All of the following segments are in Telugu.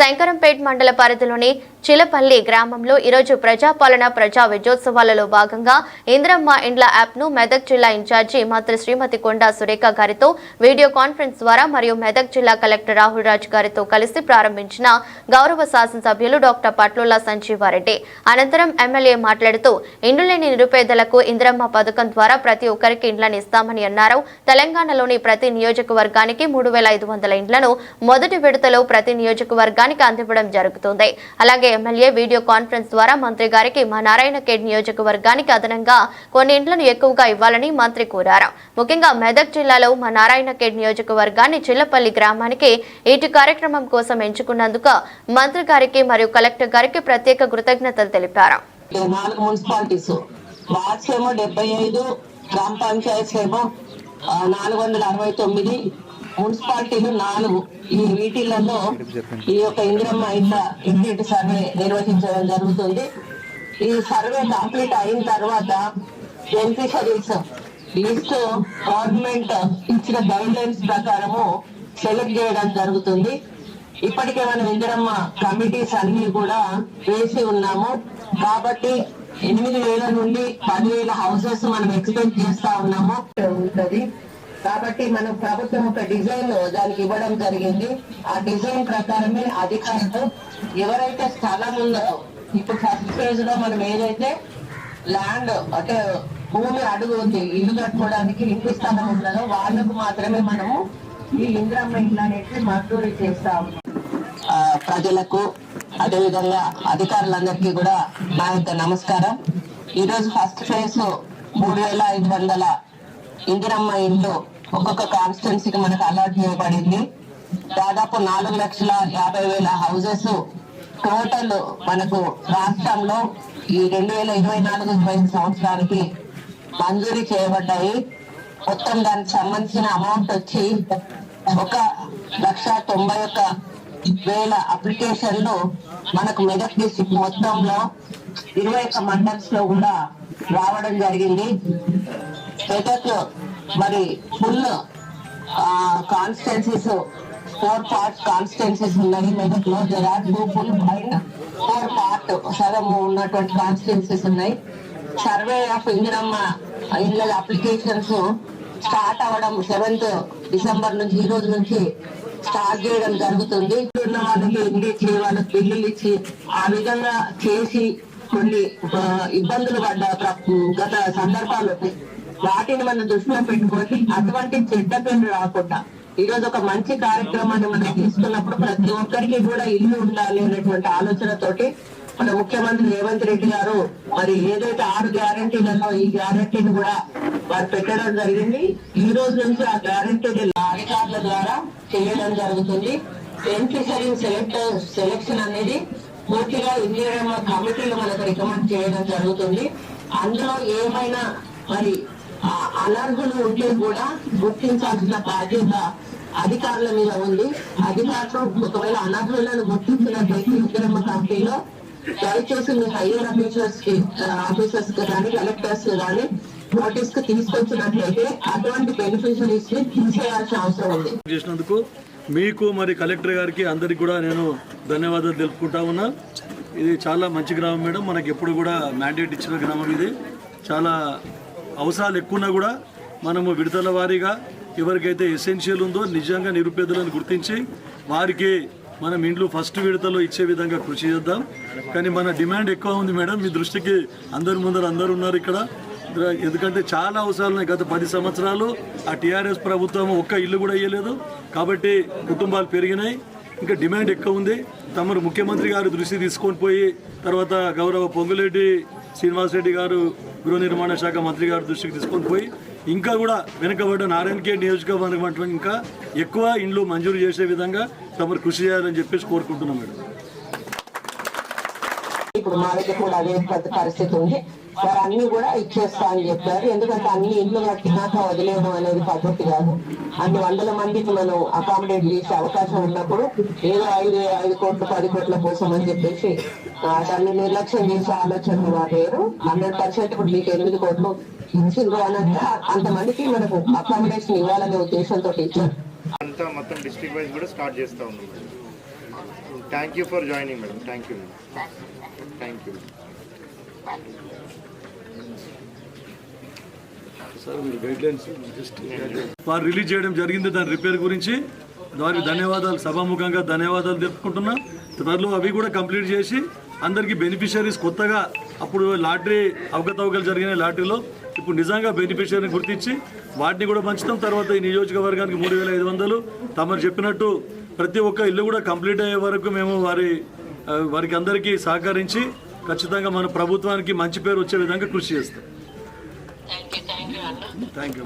శంకరంపేట్ మండల పరిధిలోని చిలపల్లి గ్రామంలో ఈరోజు ప్రజాపాలన ప్రజా విజయోత్సవాలలో భాగంగా ఇంద్రమ్మ ఇండ్ల యాప్ను మెదక్ జిల్లా ఇన్ఛార్జి మంత్రి శ్రీమతి కొండా సురేఖ గారితో వీడియో కాన్ఫరెన్స్ ద్వారా మరియు మెదక్ జిల్లా కలెక్టర్ రాహుల్ రాజ్ గారితో కలిసి ప్రారంభించిన గౌరవ శాసనసభ్యులు డాక్టర్ పట్లుల్లా సంజీవారెడ్డి. అనంతరం ఎమ్మెల్యే మాట్లాడుతూ ఇండ్లు లేని నిరుపేదలకు ఇంద్రమ్మ పథకం ద్వారా ప్రతి ఒక్కరికి ఇండ్లను ఇస్తామని అన్నారు. తెలంగాణలోని ప్రతి నియోజకవర్గానికి మూడు వేల ఐదు వందల ఇండ్లను మొదటి విడతలో ప్రతి నియోజకవర్గానికి అందివ్వడం జరుగుతుంది. అలాగే ఎమ్మెల్యే వీడియో కాన్ఫరెన్స్ ద్వారా మంత్రి గారికి మా నారాయణ ఖేడ్ నియోజకవర్గానికి అదనంగా కొన్ని ఇండ్లను ఎక్కువగా ఇవ్వాలని మంత్రి కోరారు. ముఖ్యంగా మెదక్ జిల్లాలో మా నారాయణ ఖేడ్ నియోజకవర్గాన్ని చిల్లపల్లి గ్రామానికి ఇటు కార్యక్రమం కోసం ఎంచుకున్నందుకు మంత్రి గారికి మరియు కలెక్టర్ గారికి ప్రత్యేక కృతజ్ఞతలు తెలిపారు. గ్రామ ఏమో నాలుగు వందల అరవై తొమ్మిది మున్సిపాలిటీలు నాలుగు. ఈ వీటిలలో ఈ యొక్క ఇందిరమ్మ ఇట్ల ఎగ్జిట్ సర్వే నిర్వహించడం జరుగుతుంది. ఈ సర్వే కంప్లీట్ అయిన తర్వాత బెనిఫిషరీస్ లిస్ట్ గవర్నమెంట్ ఇచ్చిన గైడ్ లైన్స్ ప్రకారము సెలెక్ట్ చేయడం జరుగుతుంది. ఇప్పటికే మనం ఇందిరమ్మ కమిటీస్ అన్ని కూడా వేసి ఉన్నాము. కాబట్టి ఎనిమిది వేల నుండి పదివేల హౌసెస్ మనం ఎక్స్పెక్ట్ చేస్తా ఉన్నాము. ఉంటది. కాబట్టి మనం ప్రభుత్వం ఒక డిజైన్ దానికి ఇవ్వడం జరిగింది. ఆ డిజైన్ ప్రకారమే అధికారులు ఎవరైతే స్థలం ఉందో ఇప్పుడు ఫస్ట్ ఫేజ్లో మనం ఏదైతే ల్యాండ్ అంటే భూమి అడుగు ఉంది ఇల్లు కట్టుకోవడానికి ఇంటి స్థలం ఉన్నదో వాళ్ళకు మాత్రమే మనము ఈ ఇంద్రమ్మ ఇల్లు అనేది మంజూరు చేస్తాము. ప్రజలకు అదేవిధంగా అధికారులందరికీ కూడా నా యొక్క నమస్కారం. ఈరోజు ఫస్ట్ ఫేజ్ మూడు వేల ఐదు వందల ఇందిరమ్మ ఇంట్లో ఒక్కొక్క కాన్స్టిట్యున్సీకి మనకు అలాట్ చేయబడింది. దాదాపు నాలుగు లక్షల యాభై వేల హౌజెస్ టోటల్ మనకు రాష్ట్రంలో ఈ రెండు వేల ఇరవై నాలుగు ఇరవై సంవత్సరానికి మంజూరీ చేయబడ్డాయి. మొత్తం దానికి సంబంధించిన అమౌంట్ వచ్చి ఒక లక్ష తొంభై ఒక్క వేల అప్లికేషన్లు మనకు మెదక్ డిస్టిక్ మొత్తంలో ఇరవై ఒక్క మండల్స్లో కూడా రావడం జరిగింది. మెదక్ మరి full constituencies four part constituencies ఉన్నాయి మెదక్లో టూ ఫుల్ పైన ఫోర్ పార్ట్ సగము ఉన్నటువంటి కాన్స్టెన్సీస్ ఉన్నాయి. సర్వే ఆఫ్ ఇందిరమ్మ ఇళ్ళ అప్లికేషన్స్ స్టార్ట్ అవ్వడం సెవెంత్ డిసెంబర్ నుంచి ఈ రోజు నుంచి స్టార్ట్ చేయడం జరుగుతుంది. ఉన్న వాళ్ళకి ఇల్లు ఇచ్చి వాళ్ళకి బిల్లులు ఇచ్చి ఆ విధంగా చేసి కొన్ని ఇబ్బందులు పడ్డ గత సందర్భాలు వాటిని మనం దృష్టిలో పెట్టుకొని అటువంటి చెడ్డ పేరు రాకుండా ఈ రోజు ఒక మంచి కార్యక్రమాన్ని మనం తీసుకున్నప్పుడు ప్రతి ఒక్కరికి కూడా ఇల్లు ఉండాలి అనేటువంటి ఆలోచనతోటి మన ముఖ్యమంత్రి రేవంత్ రెడ్డి గారు మరి ఏదైతే ఆరు గ్యారంటీలలో ఈ గ్యారంటీని కూడా వారు పెట్టడం జరిగింది. ఈ రోజు నుంచి ఆ గ్యారంటీ అధికారుల ద్వారా చేయడం జరుగుతుంది. బెనిఫిషరీ సెలెక్ట్ సెలెక్షన్ అనేది పూర్తిగా ఇంజనీరింగ్ కమిటీలు మనకు రికమెండ్ చేయడం జరుగుతుంది. అందులో ఏమైనా మరి అనర్హులు ఉంటే కూడా గుర్తించాల్సిన బాధ్యత అధికారుల మీద ఉంది. అధికారులు ఒకవేళ అనర్హులను గుర్తించినట్లయితే విక్రమ కంపెనీలో దయచేసి మీ హైయర్ ఆఫీసర్స్కి ఆఫీసర్స్కి కానీ కలెక్టర్స్కి కానీ నోటీస్కి తీసుకొచ్చినట్లయితే అటువంటి బెనిఫిషరీస్ని తీసేయాల్సిన అవసరం ఉంది. చేసినందుకు మీకు మరి కలెక్టర్ గారికి అందరికి కూడా నేను ధన్యవాదాలు తెలుపుకుంటా ఉన్నా. ఇది చాలా మంచి గ్రామం మేడం. మనకి ఎప్పుడు కూడా మ్యాండేట్ ఇచ్చిన గ్రామం ఇది. చాలా అవసరాలు ఎక్కువన్నా కూడా మనము విడుదల వారీగా ఎవరికైతే ఎసెన్షియల్ ఉందో నిజంగా నిరుపేదలను గుర్తించి వారికి మనం ఇండ్లు ఫస్ట్ విడతలో ఇచ్చే విధంగా కృషి చేద్దాం. కానీ మన డిమాండ్ ఎక్కువ ఉంది మేడం. మీ దృష్టికి అందరి ముందర అందరు ఉన్నారు ఇక్కడ. ఎందుకంటే చాలా అవసరాలు ఉన్నాయి. గత పది సంవత్సరాలు ఆ టీఆర్ఎస్ ప్రభుత్వం ఒక్క ఇల్లు కూడా ఇవ్వలేదు కాబట్టి కుటుంబాలు పెరిగినాయి. ఇంకా డిమాండ్ ఎక్కువ ఉంది. తమరు ముఖ్యమంత్రి గారు దృష్టి తీసుకొని పోయి తర్వాత గౌరవ పొంగులేటి శ్రీనివాసరెడ్డి గారు గృహ నిర్మాణ శాఖ మంత్రి గారి దృష్టికి తీసుకొని పోయి ఇంకా కూడా వెనుకబడ్డ నారాయణకే నియోజకవర్గం ఇంకా ఎక్కువ ఇండ్లు మంజూరు చేసే విధంగా తమరు కృషి చేయాలని చెప్పేసి కోరుకుంటున్నాం మేడం. ఇప్పుడు మా దగ్గర కూడా అదే పరిస్థితి ఉంది. వారు అన్ని కూడా ఇచ్చేస్తా అని చెప్పారు. ఎందుకంటే అన్ని ఇల్లు కట్టినాక వదిలేయడం అనేది పద్ధతి కాదు. అన్ని వందల మందికి మనం అకామిడేట్ చేసే అవకాశం ఉన్నప్పుడు ఏదో ఐదు ఐదు కోట్లు పది కోట్ల కోసం అని చెప్పేసి దాన్ని నిర్లక్ష్యం చేసే ఆలోచన వారు పేరు. హండ్రెడ్ పర్సెంట్ ఇప్పుడు మీకు ఎనిమిది కోట్లు ఇచ్చిండ్రు అనంటే అంతమందికి మనకు అకామిడేషన్ ఇవ్వాలనే ఉద్దేశంతో ఇచ్చారు. అంతా మొత్తం డిస్ట్రిక్ట్ వైజ్ కూడా స్టార్ట్ చేస్తా ఉన్నాం thank you for joining madam thank you thank you వారు రిలీజ్ చేయడం జరిగింది దాని రిపేర్ గురించి. వారికి ధన్యవాదాలు సభాముఖంగా ధన్యవాదాలు తెలుపుకుంటున్నా. త్వరలో అవి కూడా కంప్లీట్ చేసి అందరికీ బెనిఫిషరీస్ కొత్తగా అప్పుడు లాటరీ అవకతవకలు జరిగిన లాటరీలో ఇప్పుడు నిజంగా బెనిఫిషరీని గుర్తించి వాటిని కూడా పంచడం తర్వాత ఈ నియోజకవర్గానికి మూడు వేల ఐదు వందలు. తమరు చెప్పినట్టు ప్రతి ఒక్క ఇల్లు కూడా కంప్లీట్ అయ్యే వరకు మేము వారి వారికి అందరికీ సహకరించి ఖచ్చితంగా మన ప్రభుత్వానికి మంచి పేరు వచ్చే విధంగా కృషి చేస్తాం. థ్యాంక్ యూ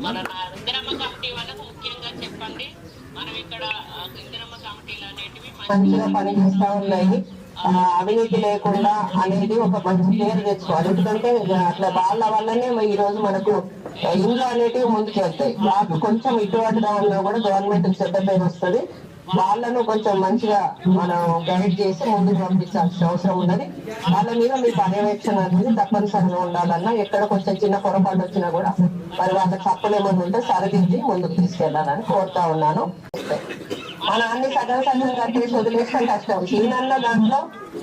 మంచిగా పనిచేస్తా ఉన్నాయి. అవినీతి లేకుండా అనేది ఒక మంచి పేరు తెచ్చుకోవాలి. ఎందుకంటే అట్లా వాళ్ళ వల్లనే ఈ రోజు మనకు ఇండ్లు అనేటివి ముందుకు వెళ్తాయి కొంచెం ఇటువంటిగా ఉన్నా కూడా గవర్నమెంట్ చెడ్డ పేరు వస్తుంది. వాళ్ళను కొంచెం మంచిగా మనం గైడ్ చేసి ముందుకు పంపించాల్సిన అవసరం ఉన్నది. వాళ్ళ మీద మీ పర్యవేక్షణ అనేది తప్పనిసరిగా ఉండాలన్నా ఎక్కడ కొంచెం చిన్న పొరపాటు వచ్చినా కూడా మరి వాళ్ళ తప్పులు ఏమైనా ఉంటే సరిదిద్ది ముందుకు తీసుకెళ్ళాలని కోరుతా ఉన్నాను. మన అన్ని సగం సగం కట్టేసి వదిలేసిన కష్టం. ఈయనన్న దాంట్లో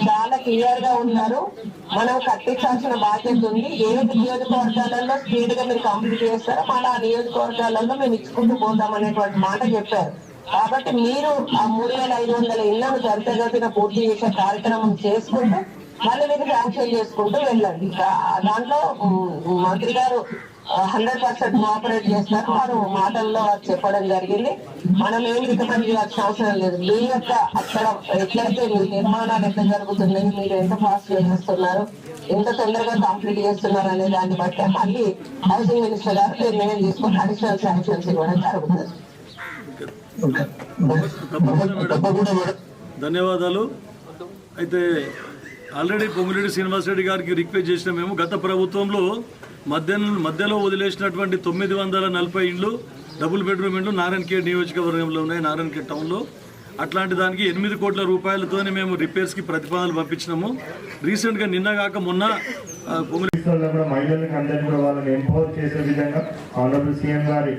చాలా క్లియర్గా ఉన్నారు. మనం కట్టించాల్సిన బాధ్యత ఉంది. ఏ నియోజకవర్గాలలో స్పీడ్గా మీరు కంప్లీట్ చేస్తారో మళ్ళీ ఆ నియోజకవర్గాలలో మేము ఇచ్చుకుంటూ పోతాం అనేటువంటి మాట చెప్పారు. కాబట్టి మీరు ఆ మూడు వేల ఐదు వందల ఇళ్ళను త్వరితగతిన పూర్తి చేసే కార్యక్రమం చేసుకుంటూ మళ్ళీ మీరు శాంక్షన్ చేసుకుంటూ వెళ్ళండి. దాంట్లో మంత్రి గారు హండ్రెడ్ పర్సెంట్ కోఆపరేట్ చేస్తారు వారు మాటల్లో వారు చెప్పడం జరిగింది. మనం ఏం రికమెండ్ చేయాల్సిన అవసరం లేదు. మీ యొక్క అక్కడ ఎట్లయితే మీ నిర్మాణాలు ఎట్లా జరుగుతున్నాయి మీరు ఎంత ఫాస్ట్ చేస్తున్నారు ఎంత తొందరగా కంప్లీట్ చేస్తున్నారు అనే దాన్ని బట్టి మళ్ళీ హౌసింగ్ మినిస్టర్ గారు నిర్ణయం తీసుకుని అడిషనల్ శాంక్షన్స్ ఇవ్వడం జరుగుతుంది. ధన్యవాదాలు. అయితే ఆల్రెడీ పొంగులేటి శ్రీనివాసరెడ్డి గారికి రిక్వెస్ట్ చేసిన మేము గత ప్రభుత్వంలో మధ్య మధ్యలో వదిలేసినటువంటి తొమ్మిది వందల నలభై ఇండ్లు డబుల్ బెడ్రూమ్ ఇండ్లు నారాయణఖేడ్ నియోజకవర్గంలో ఉన్నాయి నారాయణఖేడ్ టౌన్లో. అట్లాంటి దానికి ఎనిమిది కోట్ల రూపాయలతోనే మేము రిపేర్స్కి ప్రతిపాదనలు పంపించినాము. రీసెంట్గా నిన్న కాక మొన్న ఆ, మహిళలకు అందరికీ కూడా వాళ్ళని ఎంపవర్ చేసే విధంగా ఆనరబుల్ సీఎం గారి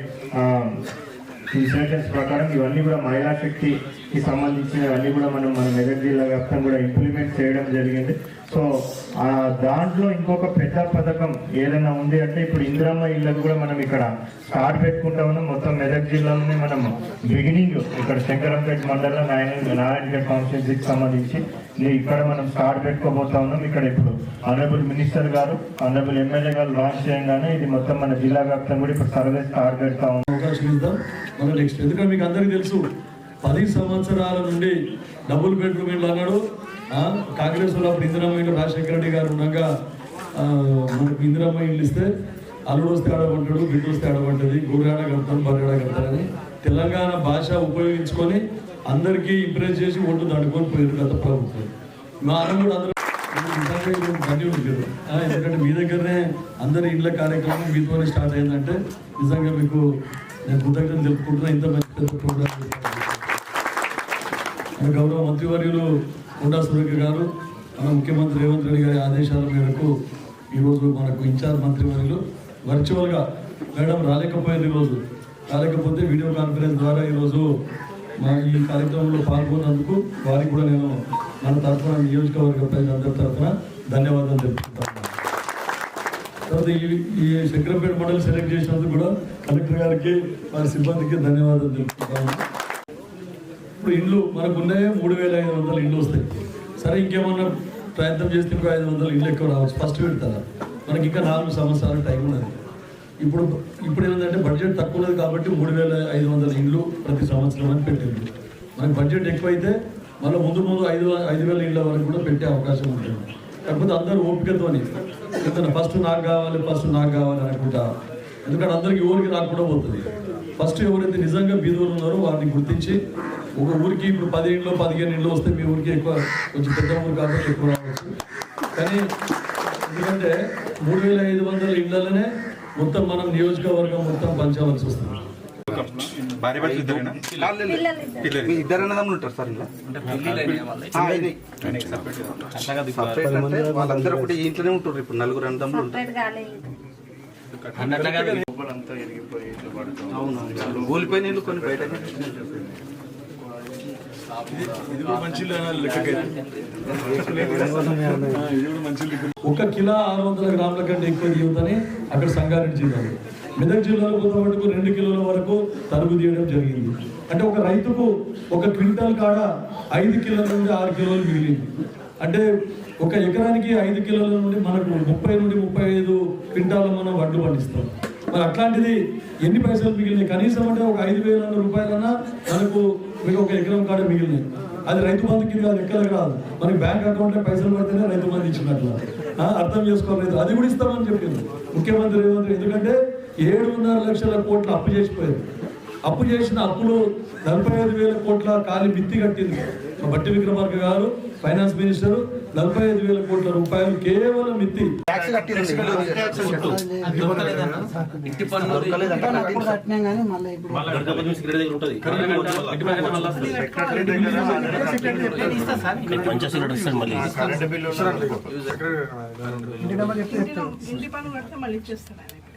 ఇన్స్ట్రక్షన్స్ ప్రకారం ఇవన్నీ కూడా మహిళా శక్తి కి సంబంధించినవన్నీ కూడా మనం మన మెదక్ జిల్లా వ్యాప్తంగా కూడా ఇంప్లిమెంట్ చేయడం జరిగింది. సో ఆ దాంట్లో ఇంకొక పెద్ద పథకం ఏదైనా ఉంది అంటే ఇప్పుడు ఇందిరమ్మ ఇళ్ళకు కూడా మనం ఇక్కడ స్టార్ట్ పెట్టుకుంటా ఉన్నాం. మొత్తం మెదక్ జిల్లాలోనే మనం బిగినింగ్ ఇక్కడ శంకరంపేట మండలం నారాయణ నారాయణపేట కాన్స్టిట్యూన్సీకి సంబంధించి ఇక్కడ మనం స్టార్ట్ పెట్టుకోబోతా ఉన్నాం. ఇక్కడ ఇప్పుడు ఆనరబుల్ మినిస్టర్ గారు ఆనరబుల్ ఎమ్మెల్యే గారు లాంచ్ చేయగానే ఇది మొత్తం మన జిల్లా వ్యాప్తంగా కూడా ఇప్పుడు సర్వే స్టార్ట్ పెడతా ఉన్నాం. అవకాశం ఇద్దాం. మన నెక్స్ట్ ఎందుకంటే మీకు అందరికీ తెలుసు పది సంవత్సరాల నుండి డబుల్ బెడ్రూమ్ ఇండ్లు అన్నాడు. కాంగ్రెస్ వాళ్ళు అప్పుడు ఇందిరమ్మ ఇల్లు రాజశేఖర రెడ్డి గారు ఉండగా మనకు ఇందిరమ్మ ఇండ్లు ఇస్తే అల్లుడు వస్తే ఆడమంటాడు బిడ్డు వస్తే ఆడమంటది గూడాడ కడతాను బర్రెడ కడతారని తెలంగాణ భాష ఉపయోగించుకొని అందరికీ ఇంప్రెస్ చేసి ఒడ్డు దండుకొని పోయారు గత ప్రభుత్వం. మా అన్న కూడా అందరూ నిజంగా ఇది ధన్యుడు ఎందుకంటే మీ దగ్గరనే అందరి ఇండ్ల కార్యక్రమం మీతోనే స్టార్ట్ అయిందంటే నిజంగా మీకు నేను కృతజ్ఞతలు తెలుపుకుంటున్నా. ఇంత మంచి ప్రోగ్రామ్ గౌరవ మంత్రివర్యులు కొండా సురేఖ గారు మన ముఖ్యమంత్రి రేవంత్ రెడ్డి గారి ఆదేశాల మేరకు ఈరోజు మనకు ఇన్ఛార్జ్ మంత్రివర్యులు వర్చువల్గా మేడం రాలేకపోయింది ఈరోజు రాలేకపోతే వీడియో కాన్ఫరెన్స్ ద్వారా ఈరోజు మా ఈ కార్యక్రమంలో పాల్గొన్నందుకు వారికి కూడా నేను మన తరఫున నియోజకవర్గ ప్రజలందరి తరఫున ధన్యవాదాలు తెలుపుకుంటాను తర్వాత ఈ ఈ శంకరంపేట మండలి సెలెక్ట్ చేసినందుకు కూడా కలెక్టర్ గారికి వారి సిబ్బందికి ధన్యవాదాలు తెలుపుకుంటాను ఇప్పుడు ఇండ్లు మనకు ఉన్నాయే మూడు వేల ఐదు వందల ఇండ్లు వస్తాయి. సరే ఇంకేమన్నా ప్రయత్నం చేస్తే ఇంకో ఐదు వందల ఇండ్లు ఎక్కువ రావచ్చు. ఫస్ట్ పెడతారా మనకి ఇంకా నాలుగు సంవత్సరాల టైం ఉన్నది. ఇప్పుడు ఇప్పుడు ఏంటంటే బడ్జెట్ తక్కువ ఉన్నది కాబట్టి మూడు వేల ఐదు వందల ఇండ్లు ప్రతి సంవత్సరం అని పెట్టింది మనకి బడ్జెట్ ఎక్కువైతే మళ్ళీ ముందు ముందు ఐదు ఐదు వేల ఇండ్ల వరకు కూడా పెట్టే అవకాశం ఉంటుంది. కాకపోతే అందరూ ఓపికతోని. ఫస్ట్ నాకు కావాలి ఫస్ట్ నాకు కావాలి అనుకుంటా. ఎందుకంటే అందరికి ఊరికి రాకుండా పోతుంది ఫస్ట్ ఎవరైతే నిజంగా బీదోళ్ళు ఉన్నారో వారిని గుర్తించి ఒక ఊరికి ఇప్పుడు పది ఇంట్లో పదిహేను ఇంట్లో వస్తే మీ ఊరికి ఎక్కువ కొంచెం పెద్ద ఊరు కాబట్టి ఎక్కువ రావచ్చు. కానీ ఎందుకంటే మూడు వేల ఐదు వందల ఇళ్ళలోనే మొత్తం మనం నియోజకవర్గం మొత్తం పంచవలసి వస్తుంది ఇద్దరు. అన్నదమ్ములు ఉంటారు సార్ ఇలా వాళ్ళందరూ ఒకటి ఇంట్లోనే ఉంటారు. ఇప్పుడు నలుగురు అన్నదమ్ములు ఉంటారు. ఇల్లు కొన్ని బయట ఒక కిలో ఆరు వందల గ్రాముల కంటే ఎక్కువ దిగుతుందని అక్కడ సంగారెడ్డి జిల్లాలో మెదక్ జిల్లాలో కొంతవరకు రెండు కిలోల వరకు తరుగు తీయడం జరిగింది. అంటే ఒక రైతుకు ఒక క్వింటల్ కాడ ఐదు కిలోల నుండి ఆరు కిలోలు మిగిలింది. అంటే ఒక ఎకరానికి ఐదు కిలోల నుండి మనకు ముప్పై నుండి ముప్పై ఐదు క్వింటాల మనం వడ్లు పండిస్తాం. మరి అట్లాంటిది ఎన్ని పైసలు మిగిలినాయి? కనీసం అంటే ఒక ఐదు వేల రూపాయలన్నా మనకు మీకు ఒక ఎకరం కాడ మిగిలినాయి. అది రైతు బంధు కింద అది ఎక్కడ రాదు మనకి బ్యాంక్ అకౌంట్లో పైసలు పడితేనే రైతు బంధు ఇచ్చినట్లు. అర్థం చేసుకోవాలి అది కూడా ఇస్తామని చెప్పింది ముఖ్యమంత్రి రేవంత్ ఎందుకంటే ఏడున్నర లక్షల కోట్లు అప్పు చేసిపోయింది అప్పు చేసిన అప్పులు నలభై ఐదు వేల కోట్ల ఖాళీ మిత్తి కట్టింది. బట్టి విక్రమార్క గారు ఫైనాన్స్ మినిస్టర్ నలభై ఐదు వేల కోట్ల రూపాయలు కేవలం మిత్తి ఇంటి పన్ను కడితే. మళ్ళీ ఇచ్చేస్తాను ఆయన ఇక్కడ.